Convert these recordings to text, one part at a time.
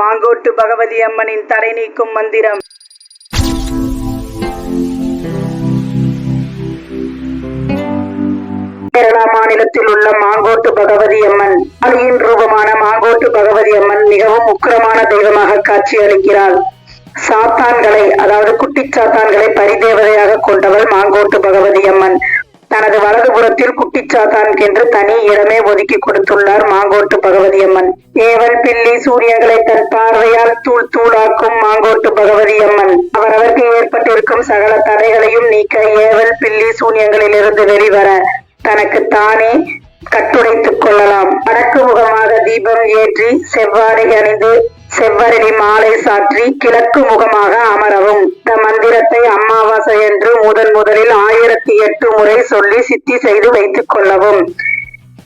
மாங்கோட்டு பகவதி அம்மனின் தடை நீக்கும் மந்திரம். கேரளா மாநிலத்தில் உள்ள மாங்கோட்டு பகவதி அம்மன் அலியின் ரூபமான மாங்கோட்டு பகவதி அம்மன் மிகவும் உக்கிரமான தெய்வமாக காட்சி அளிக்கிறாள். சாத்தான்களை அதாவது குட்டி சாத்தான்களை பரிதேவதையாக கொண்டவள் மாங்கோட்டு பகவதி அம்மன். தனது வலதுபுறத்தில் குட்டிச்சாத்தான் என்று தனி இடமே ஒதுக்கி கொடுத்துள்ளார் மாங்கோட்டு பகவதி அம்மன் ஏவல் பில்லி சூரியங்களை தன் பார்வையால் தூள் தூளாக்கும் மாங்கோட்டு பகவதி அம்மன் அவரவருக்கு ஏற்பட்டிருக்கும் சகல தடைகளையும் நீக்க ஏவல் பில்லி சூன்யங்களிலிருந்து வெளிவர தனக்கு தானே கட்டுடைத்துக் கொள்ளலாம். வடக்கு முகமாக தீபம் ஏற்றி செவ்வாடை அணிந்து செவ்வரளி மாலை சாற்றி கிழக்கு முகமாக அமரவும். இந்த மந்திரத்தை அமாவாசை என்று முதன் முதலில் ஆயிரத்தி எட்டு முறை சொல்லி சித்தி செய்து வைத்துக் கொள்ளவும்.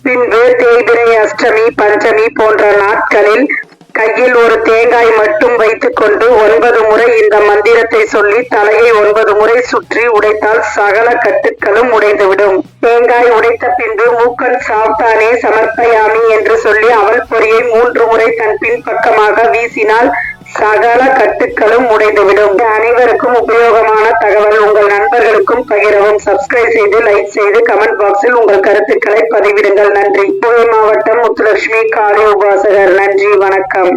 பின்பு தேய்பிரை அஷ்டமி பஞ்சமி போன்ற நாட்களில் கையில் ஒரு தேங்காய் மட்டும் வைத்துக் கொண்டு ஒன்பது முறை இந்த மந்திரத்தை சொல்லி தலையை ஒன்பது முறை சுற்றி உடைத்தால் சகல கட்டுக்களும் உடைந்துவிடும். தேங்காய் உடைத்த பின்பு மூக்கன் சாப்தானே சமர்ப்பயாமி என்று சொல்லி அவள் பொறியை மூன்று முறை தன் பின் பக்கமாக வீசினால் சகல கட்டுக்களும் உடைந்துவிடும். அனைவருக்கும் உபயோகமான தகவல். உங்கள் நண்பர்களுக்கும் பகிரவும். சப்ஸ்கிரைப் செய்து லைக் செய்து கமெண்ட் பாக்ஸில் உங்கள் கருத்துக்களை பதிவிடுங்கள். நன்றி. புதுவை மாவட்டம் முத்துலட்சுமி காளி உபாசகர். நன்றி. வணக்கம்.